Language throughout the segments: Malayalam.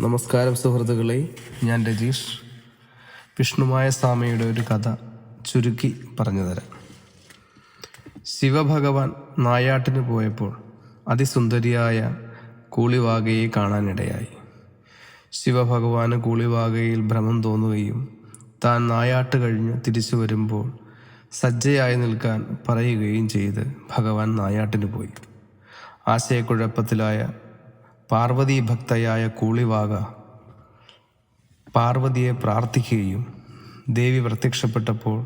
നമസ്കാരം സുഹൃത്തുക്കളെ. ഞാൻ രജീഷ്. വിഷ്ണുമായ സ്വാമിയുടെ ഒരു കഥ ചുരുക്കി പറഞ്ഞു തരാം. ശിവഭഗവാൻ നായാട്ടിന് പോയപ്പോൾ അതിസുന്ദരിയായ കൂളിവാകയെ കാണാനിടയായി. ശിവഭഗവാന് കൂളിവാകയിൽ ഭ്രമം തോന്നുകയും താൻ നായാട്ട് കഴിഞ്ഞ് തിരിച്ചു വരുമ്പോൾ സജ്ജയായി നിൽക്കാൻ പറയുകയും ചെയ്ത് ഭഗവാൻ നായാട്ടിന് പോയി. ആശയക്കുഴപ്പത്തിലായ പാർവതി ഭക്തയായ കൂളിവാക പാർവതിയെ പ്രാർത്ഥിക്കുകയും ദേവി പ്രത്യക്ഷപ്പെട്ടപ്പോൾ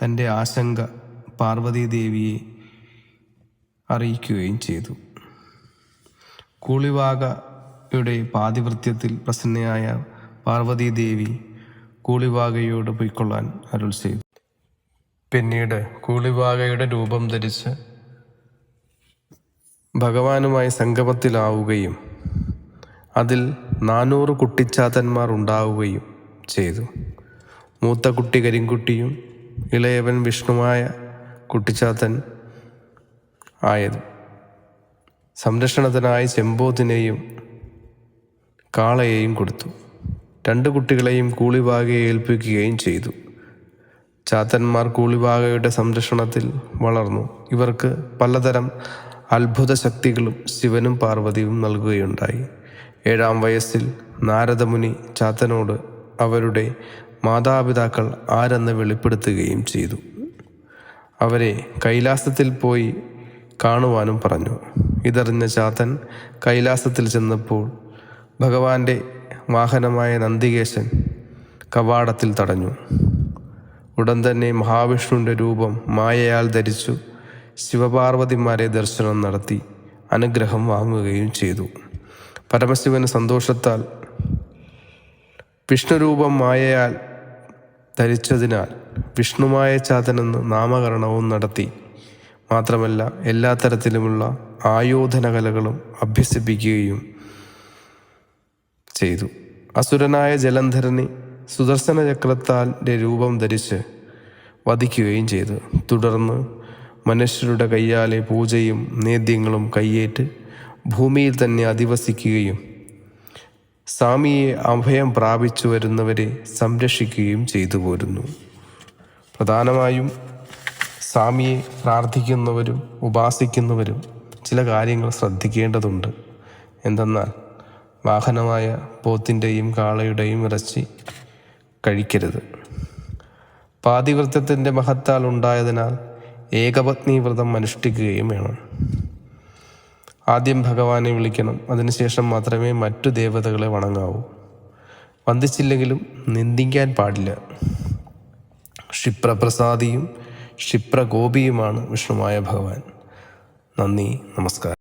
തന്റെ ആശങ്ക പാർവതി ദേവിയെ അറിയിക്കുകയും ചെയ്തു. കൂളിവാകയുടെ പാതിവൃത്യത്തിൽ പ്രസന്നയായ പാർവതി ദേവി കൂളിവാകയോട് പൊയ്ക്കൊള്ളാൻ അരുൾ ചെയ്തു. പിന്നീട് കൂളിവാകയുടെ രൂപം ധരിച്ച് ഭഗവാനുമായി സംഗമത്തിലാവുകയും അതിൽ നാനൂറ് കുട്ടിച്ചാത്തന്മാർ ഉണ്ടാവുകയും ചെയ്തു. മൂത്ത കുട്ടി കരിങ്കുട്ടിയും ഇളയവൻ വിഷ്ണുമായ കുട്ടിച്ചാത്തൻ ആയത്. സംരക്ഷണത്തിനായി ചെമ്പോത്തിനെയും കാളയെയും കൊടുത്തു. രണ്ട് കുട്ടികളെയും കൂളിവാകയെ ഏൽപ്പിക്കുകയും ചെയ്തു. ചാത്തന്മാർ കൂളിവാകയുടെ സംരക്ഷണത്തിൽ വളർന്നു. ഇവർക്ക് പലതരം അത്ഭുത ശക്തികളും ശിവനും പാർവതിയും നൽകുകയുണ്ടായി. ഏഴാം വയസ്സിൽ നാരദമുനി ചാത്തനോട് അവരുടെ മാതാപിതാക്കൾ ആരെന്ന് വെളിപ്പെടുത്തുകയും ചെയ്തു. അവരെ കൈലാസത്തിൽ പോയി കാണുവാനും പറഞ്ഞു. ഇതറിഞ്ഞ ചാത്തൻ കൈലാസത്തിൽ ചെന്നപ്പോൾ ഭഗവാന്റെ വാഹനമായ നന്ദികേശൻ കവാടത്തിൽ തടഞ്ഞു. ഉടൻ തന്നെ മഹാവിഷ്ണുവിന്റെ രൂപം മായയാൽ ധരിച്ചു ശിവപാർവതിമാരെ ദർശനം നടത്തി അനുഗ്രഹം വാങ്ങുകയും ചെയ്തു. പരമശിവന് സന്തോഷത്താൽ വിഷ്ണുരൂപം മായയാൽ ധരിച്ചതിനാൽ വിഷ്ണുമായ ചാതനെന്ന് നാമകരണവും നടത്തി. മാത്രമല്ല എല്ലാ തരത്തിലുമുള്ള ആയോധന കലകളും അഭ്യസിപ്പിക്കുകയും ചെയ്തു. അസുരനായ ജലന്ധരനെ സുദർശന ചക്രത്താന്റെ രൂപം ധരിച്ച് വധിക്കുകയും ചെയ്തു. തുടർന്ന് മനുഷ്യരുടെ കയ്യാലെ പൂജയും നേദ്യങ്ങളും കയ്യേറ്റ് ഭൂമിയിൽ തന്നെ അധിവസിക്കുകയും സ്വാമിയെ അഭയം പ്രാപിച്ചു വരുന്നവരെ സംരക്ഷിക്കുകയും ചെയ്തു പോരുന്നു. പ്രധാനമായും സ്വാമിയെ പ്രാർത്ഥിക്കുന്നവരും ഉപാസിക്കുന്നവരും ചില കാര്യങ്ങൾ ശ്രദ്ധിക്കേണ്ടതുണ്ട്. എന്തെന്നാൽ വാഹനമായ പോത്തിന്റെയും കാളയുടെയും ഇറച്ചി കഴിക്കരുത്. പാതിവൃത്തത്തിന്റെ മഹത്താൽ ഉണ്ടായതിനാൽ ഏകപത്നി വ്രതം അനുഷ്ഠിക്കുകയും വേണം. ആദ്യം ഭഗവാനെ വിളിക്കണം. അതിനുശേഷം മാത്രമേ മറ്റു ദേവതകളെ വണങ്ങാവൂ. വന്ദിച്ചില്ലെങ്കിലും നിന്ദിക്കാൻ പാടില്ല. ക്ഷിപ്രപ്രസാദിയും ക്ഷിപ്രഗോപിയുമാണ് വിഷ്ണുമായ ഭഗവാൻ. നന്ദി നമസ്കാരം.